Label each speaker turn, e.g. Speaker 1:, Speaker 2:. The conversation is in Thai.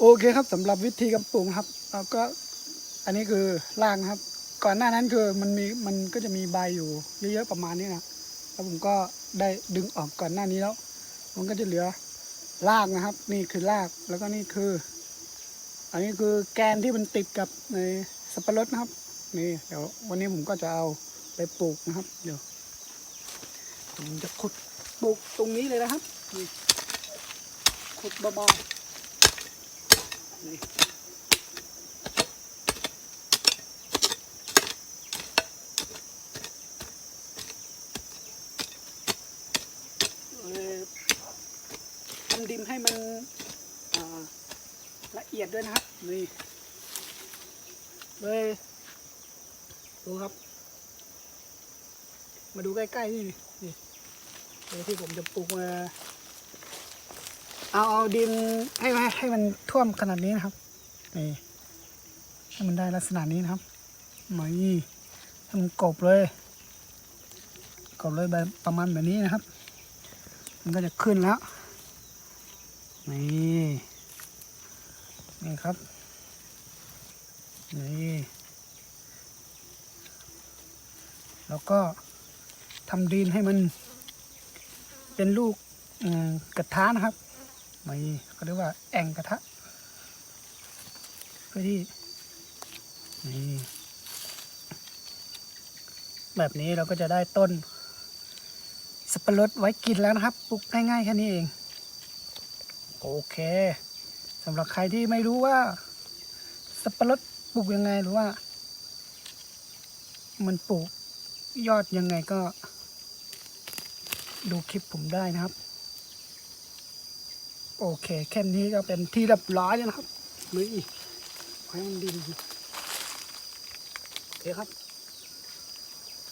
Speaker 1: โอเคครับสำหรับวิธีกาปลูกครับเราก็อันนี้คือรากนะครับ ก่อนหน้านั้นคือมันมีมันก็จะมีใบอยู่เยอะๆประมาณนี้นะแล้วผมก็ได้ดึงออกก่อนหน้านี้แล้ว มันก็จะเหลือรากนะครับ นี่คือรากแล้วก็นี่คือ อันนี้คือแกนที่มันติดกับในสับปะรดนะครับนี่เดี๋ยววันนี้ผมก็จะเอาไปปลูกนะครับ เดี๋ยวผมจะขุดปลูกตรงนี้เลยนะครับขุดเบาๆ ทำดินให้มันละเอียดด้วยนะครับ นี่เลยดูครับ มาดูใกล้ๆนี่นี่ที่ผมจะปลูกมา เอาเอาดินให้ให้ให้มันท่วมขนาดนี้นะครับนี่ให้มันได้ลักษณะนี้นะครับมานี่ให้มันกบเลยกบเลยแบบประมาณแบบนี้นะครับ มันก็จะขึ้นแล้วนี่นี่ครับนี่แล้วก็ทำดินให้มันเป็นลูกกระทะนะครับ นี่เขาเรียกว่าแองกระทะเพื่อที่นี่แบบนี้เราก็จะได้ต้นสับปะรดไว้กินแล้วนะครับปลูกง่ายๆแค่นี้เอง โอเคสำหรับใครที่ไม่รู้ว่าสับปะรดปลูกยังไงหรือว่า มันปลูกยอดยังไงก็ ดูคลิปผมได้นะครับ โอเคแค่นี้ก็เป็นที่เรียบร้อยแล้วนะครับนี่ให้มันดินโอเคครับ